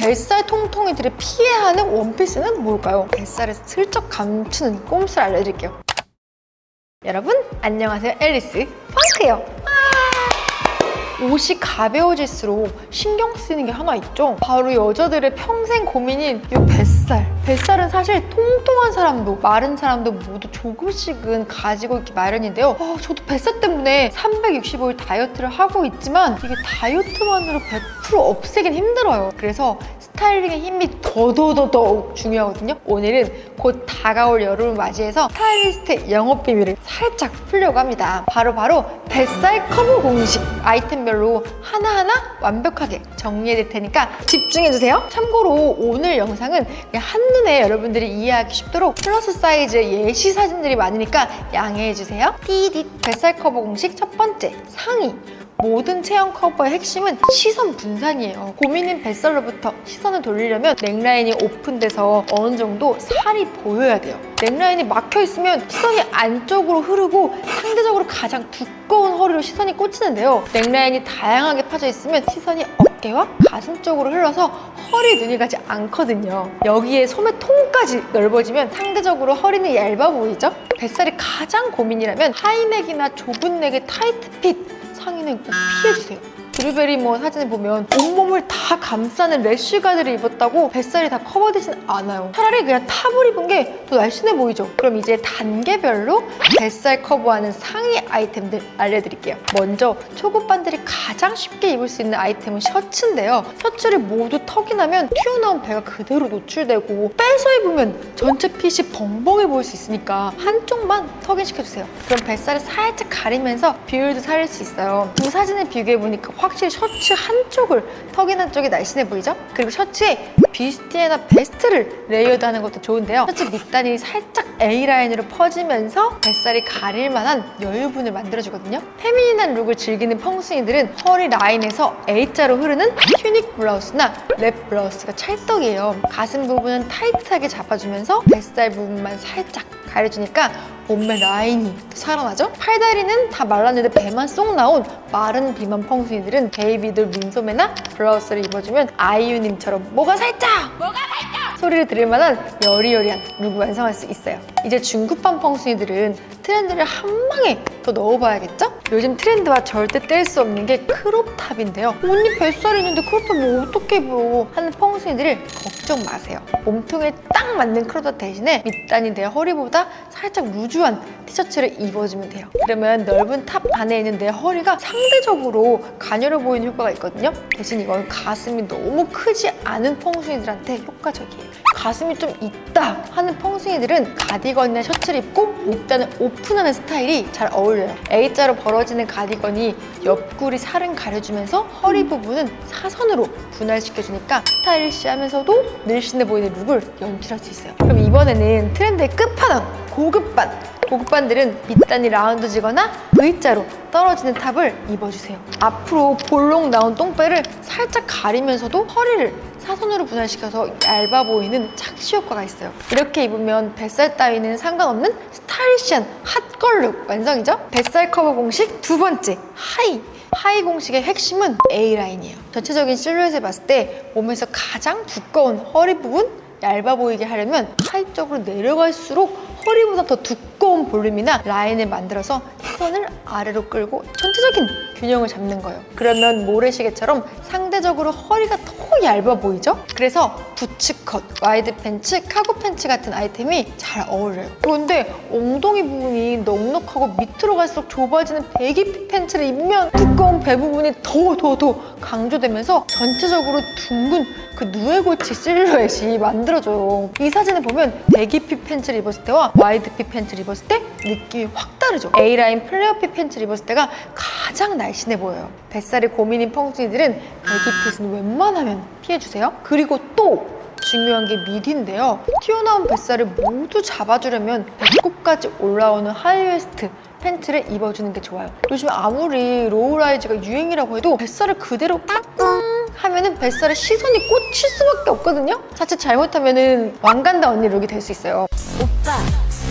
뱃살 통통이들이 피해야 하는 원피스는 뭘까요? 뱃살을 슬쩍 감추는 꼼수를 알려드릴게요. 여러분 안녕하세요 앨리스 펑크요. 옷이 가벼워질수록 신경 쓰이는 게 하나 있죠. 바로 여자들의 평생 고민인 이 뱃살. 뱃살은 사실 통통한 사람도 마른 사람도 모두 조금씩은 가지고 있기 마련인데요. 아, 저도 뱃살 때문에 365일 다이어트를 하고 있지만 이게 다이어트만으로 100% 없애긴 힘들어요. 그래서 스타일링의 힘이 더더더더욱 중요하거든요. 오늘은 곧 다가올 여름을 맞이해서 스타일리스트 영업 비밀을 살짝 풀려고 합니다. 바로바로 뱃살 커버 공식 아이템 별로 하나하나 완벽하게 정리해 드릴 테니까 집중해 주세요. 참고로 오늘 영상은 한눈에 여러분들이 이해하기 쉽도록 플러스 사이즈의 예시 사진들이 많으니까 양해해 주세요. 띠디 뱃살 커버 공식 첫 번째 상의 모든 체형 커버의 핵심은 시선 분산이에요. 고민인 뱃살로부터 시선을 돌리려면 넥라인이 오픈돼서 어느 정도 살이 보여야 돼요. 넥라인이 막혀 있으면 시선이 안쪽으로 흐르고 상대적으로 가장 두꺼운 허리로 시선이 꽂히는데요. 넥라인이 다양하게 파져 있으면 시선이 어깨와 가슴 쪽으로 흘러서 허리 눈이 가지 않거든요. 여기에 소매 통까지 넓어지면 상대적으로 허리는 얇아 보이죠? 뱃살이 가장 고민이라면 하이넥이나 좁은 넥의 타이트 핏 상의는 꼭 피해주세요. 브루베리 뭐 사진을 보면 온몸을 다 감싸는 래쉬 가드를 입었다고 뱃살이 다 커버되진 않아요. 차라리 그냥 탑을 입은 게 더 날씬해 보이죠? 그럼 이제 단계별로 뱃살 커버하는 상의 아이템들 알려드릴게요. 먼저 초급반들이 가장 쉽게 입을 수 있는 아이템은 셔츠인데요. 셔츠를 모두 턱이 나면 튀어나온 배가 그대로 노출되고 빼서 입으면 전체 핏이 벙벙해 보일 수 있으니까 한쪽만 턱인 시켜주세요. 그럼 뱃살을 살짝 가리면서 비율도 살릴 수 있어요. 두 사진을 비교해보니까 확 실히 셔츠 한쪽을 턱인 한쪽이 날씬해 보이죠? 그리고 셔츠에 비스티에나 베스트를 레이어드하는 것도 좋은데요. 셔츠 밑단이 살짝 A라인으로 퍼지면서 뱃살이 가릴 만한 여유분을 만들어주거든요. 페미닌한 룩을 즐기는 펑순이들은 허리 라인에서 A자로 흐르는 튜닉 블라우스나 랩 블라우스가 찰떡이에요. 가슴 부분은 타이트하게 잡아주면서 뱃살 부분만 살짝 가려주니까 몸매 라인이 살아나죠? 팔다리는 다 말랐는데 배만 쏙 나온 마른 비만 펑순이들은 베이비돌 민소매나 블라우스를 입어주면 아이유님처럼 뭐가 살짝! 뭐가 살짝! 소리를 들을 만한 여리여리한 룩을 완성할 수 있어요. 이제 중급반 펑순이들은 트렌드를 한 방에 더 넣어봐야겠죠? 요즘 트렌드와 절대 뗄 수 없는 게 크롭탑인데요. 언니 뱃살 있는데 크롭탑 뭐 어떻게 입어? 하는 펑순이들을 걱정 마세요. 몸통에 딱 맞는 크롭탑 대신에 밑단이 내 허리보다 살짝 루즈한 티셔츠를 입어주면 돼요. 그러면 넓은 탑 안에 있는 내 허리가 상대적으로 가녀려 보이는 효과가 있거든요. 대신 이건 가슴이 너무 크지 않은 펑순이들한테 효과적이에요. 가슴이 좀 있다 하는 펑순이들은 가디건이나 셔츠를 입고 밑단을 오픈하는 스타일이 잘 어울려요. A자로 벌어지는 가디건이 옆구리 살은 가려주면서 허리 부분은 사선으로 분할시켜주니까 스타일리시하면서도 늘씬해 보이는 룩을 연출할 수 있어요. 그럼 이번에는 트렌드의 끝판왕 고급반 고급반들은 밑단이 라운드지거나 V자로 떨어지는 탑을 입어주세요. 앞으로 볼록 나온 똥배를 살짝 가리면서도 허리를 사선으로 분할시켜서 얇아 보이는 착시 효과가 있어요. 이렇게 입으면 뱃살 따위는 상관없는 스타일리시한 핫걸룩 완성이죠? 뱃살 커버 공식 두 번째 하이 하이 공식의 핵심은 A라인이에요. 전체적인 실루엣을 봤을 때 몸에서 가장 두꺼운 허리 부분 얇아 보이게 하려면 하이 쪽으로 내려갈수록 허리보다 더 두꺼운 볼륨이나 라인을 만들어서 시선을 아래로 끌고 전체적인 균형을 잡는 거예요. 그러면 모래시계처럼 상대적으로 허리가 더 얇아 보이죠? 그래서 부츠컷, 와이드 팬츠, 카고 팬츠 같은 아이템이 잘 어울려요. 그런데 엉덩이 부분이 넉넉하고 밑으로 갈수록 좁아지는 배기핏 팬츠를 입으면 두꺼운 배 부분이 더 더 더 강조되면서 전체적으로 둥근 그 누에고치 실루엣이 만들어져요. 이 사진을 보면 배기핏 팬츠를 입었을 때와 와이드핏 팬츠를 입었을 때 느낌이 확 다르죠. A라인 플레어핏 팬츠를 입었을 때가 가장 날씬해 보여요. 뱃살이 고민인 펑순이들은 배기핏은 웬만하면 피해주세요. 그리고 또 중요한 게 미디인데요. 튀어나온 뱃살을 모두 잡아주려면 배꼽까지 올라오는 하이웨스트 팬츠를 입어주는 게 좋아요. 요즘 아무리 로우라이즈가 유행이라고 해도 뱃살을 그대로 깍꿍 하면은 뱃살에 시선이 꽂힐 수밖에 없거든요. 자칫 잘못하면은 왕간다 언니 룩이 될 수 있어요. 오빠,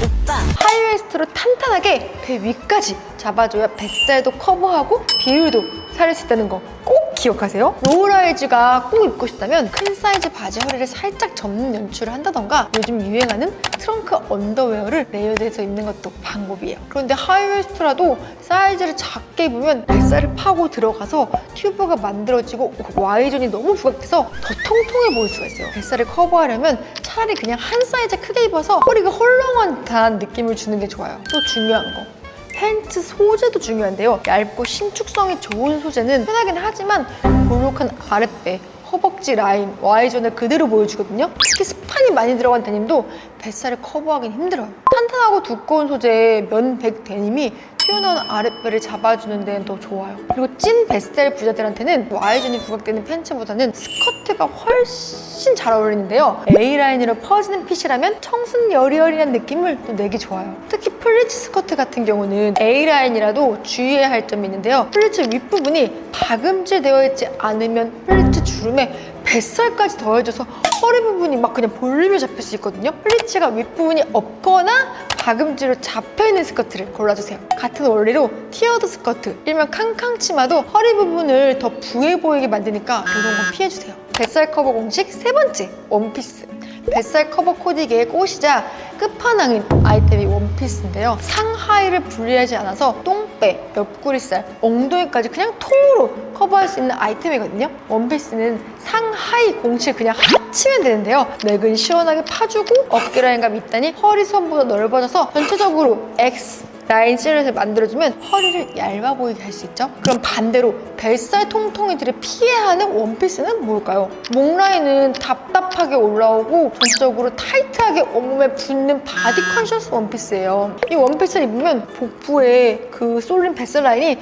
오빠. 하이웨스트로 탄탄하게 배 위까지 잡아줘야 뱃살도 커버하고 비율도 살릴 수 있다는 거 꼭 기억하세요? 로우라이즈가 꼭 입고 싶다면 큰 사이즈 바지 허리를 살짝 접는 연출을 한다던가 요즘 유행하는 트렁크 언더웨어를 레이어드해서 입는 것도 방법이에요. 그런데 하이웨스트라도 사이즈를 작게 입으면 뱃살을 파고 들어가서 튜브가 만들어지고 Y존이 너무 부각돼서 더 통통해 보일 수가 있어요. 뱃살을 커버하려면 차라리 그냥 한 사이즈 크게 입어서 허리가 헐렁한 듯한 느낌을 주는 게 좋아요. 또 중요한 거. 팬츠 소재도 중요한데요. 얇고 신축성이 좋은 소재는 편하긴 하지만 볼록한 아랫배, 허벅지 라인, Y존을 그대로 보여주거든요. 특히 스판이 많이 들어간 데님도 뱃살을 커버하기는 힘들어요. 탄탄하고 두꺼운 소재의 면백 데님이 튀어나온 아랫배를 잡아주는 데는 더 좋아요. 그리고 찐 뱃살 부자들한테는 Y존이 부각되는 팬츠보다는 스커트가 훨씬 잘 어울리는데요. A라인으로 퍼지는 핏이라면 청순 여리여리한 느낌을 또 내기 좋아요. 특히 플리츠 스커트 같은 경우는 A라인이라도 주의해야 할 점이 있는데요. 플리츠 윗부분이 박음질 되어 있지 않으면 플리츠 주름에 뱃살까지 더해져서 허리 부분이 막 그냥 볼륨이 잡힐 수 있거든요. 플리츠가 윗부분이 없거나 박음질로 잡혀있는 스커트를 골라주세요. 같은 원리로 티어드 스커트, 일명 캉캉 치마도 허리 부분을 더 부해 보이게 만드니까 이런 거 피해주세요. 뱃살 커버 공식 세 번째, 원피스. 뱃살 커버 코디계의 꽃이자 끝판왕인 아이템이 원피스인데요. 상하의를 분리하지 않아서 똥배, 옆구리살, 엉덩이까지 그냥 통으로 커버할 수 있는 아이템이거든요. 원피스는 상하의 공식을 그냥 합치면 되는데요. 맥은 시원하게 파주고 어깨 라인감 있다니 허리 선보다 넓어져서 전체적으로 X 실루엣을 만들어주면 허리를 얇아 보이게 할 수 있죠. 그럼 반대로 뱃살 통통이들이 피해야 하는 원피스는 뭘까요? 목 라인은 답답하게 올라오고 전체적으로 타이트하게 온몸에 붙는 바디 컨셔스 원피스예요. 이 원피스를 입으면 복부에 그 쏠린 뱃살 라인이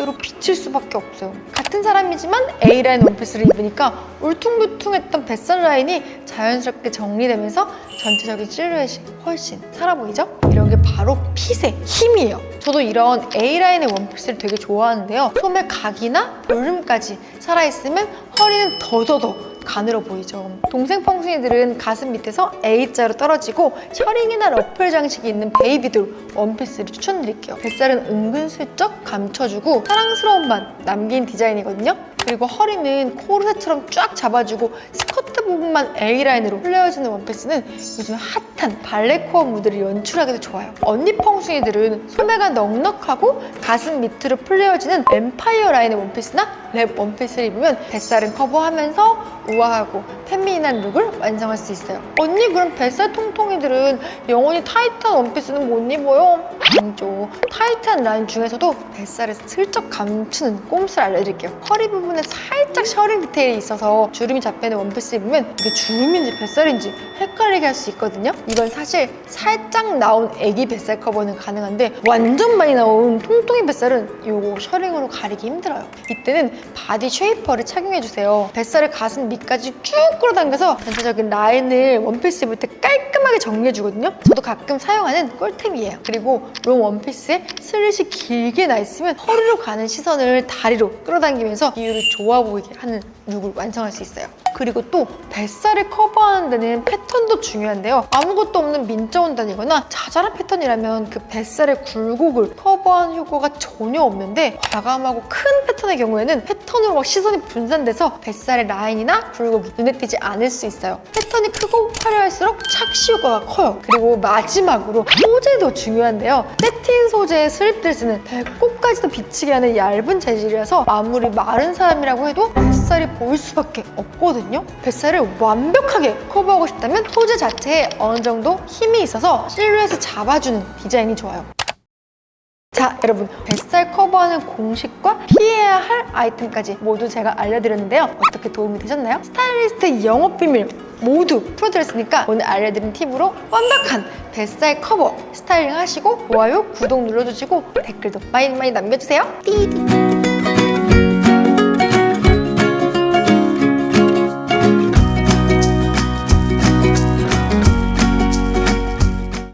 그대로 비칠 수밖에 없어요. 같은 사람이지만 A라인 원피스를 입으니까 울퉁불퉁했던 뱃살 라인이 자연스럽게 정리되면서 전체적인 실루엣이 훨씬 살아 보이죠? 이런 게 바로 핏의 힘이에요. 저도 이런 A라인의 원피스를 되게 좋아하는데요. 소매 각이나 볼륨까지 살아있으면 허리는 더더더 가늘어 보이죠. 동생 펑순이들은 가슴 밑에서 A자로 떨어지고 셔링이나 러플 장식이 있는 베이비들 원피스를 추천드릴게요. 뱃살은 은근슬쩍 감춰주고 사랑스러운 만 남긴 디자인이거든요. 그리고 허리는 코르셋처럼 쫙 잡아주고 스커트 부분만 A라인으로 흘려지는 원피스는 요즘 핫 한 발레코어 무드를 연출하기도 좋아요. 언니 펑숭이들은 소매가 넉넉하고 가슴 밑으로 풀려지는 엠파이어 라인의 원피스나 랩 원피스를 입으면 뱃살은 커버하면서 우아하고 페미닌한 룩을 완성할 수 있어요. 언니 그럼 뱃살 통통이들은 영원히 타이트한 원피스는 못 입어요? 아니죠. 타이트한 라인 중에서도 뱃살을 슬쩍 감추는 꼼수를 알려드릴게요. 허리 부분에 살짝 셔링 디테일이 있어서 주름이 잡혀있는 원피스 입으면 이게 주름인지 뱃살인지 헷갈리게 할 수 있거든요. 이건 사실 살짝 나온 애기 뱃살 커버는 가능한데 완전 많이 나온 통통이 뱃살은 이거 셔링으로 가리기 힘들어요. 이때는 바디 쉐이퍼를 착용해주세요. 뱃살을 가슴 밑까지 쭉 끌어당겨서 전체적인 라인을 원피스 입을 때 깔끔하게 정리해주거든요. 저도 가끔 사용하는 꿀템이에요. 그리고 이 원피스에 슬릿이 길게 나 있으면 허리로 가는 시선을 다리로 끌어당기면서 이유를 좋아 보이게 하는 룩을 완성할 수 있어요. 그리고 또 뱃살을 커버하는 데는 패턴도 중요한데요. 아무것도 없는 민자 원단이거나 자잘한 패턴이라면 그 뱃살의 굴곡을 커버하는 효과가 전혀 없는데 과감하고 큰 패턴의 경우에는 패턴으로 막 시선이 분산돼서 뱃살의 라인이나 굴곡이 눈에 띄지 않을 수 있어요. 패턴이 크고 화려할수록 착시 효과가 커요. 그리고 마지막으로 소재도 중요한데요. 세틴 소재의 슬립드레스는 배꼽까지도 비치게 하는 얇은 재질이라서 아무리 마른 사람이라고 해도 뱃살이 보일 수밖에 없거든요. 뱃살을 완벽하게 커버하고 싶다면 소재 자체에 어느 정도 힘이 있어서 실루엣을 잡아주는 디자인이 좋아요. 자 여러분 뱃살 커버하는 공식과 피해야 할 아이템까지 모두 제가 알려드렸는데요 어떻게 도움이 되셨나요? 스타일리스트 영업 비밀 모두 풀어드렸으니까 오늘 알려드린 팁으로 완벽한 뱃살 커버 스타일링 하시고 좋아요 구독 눌러주시고 댓글도 많이 많이 남겨주세요 띠디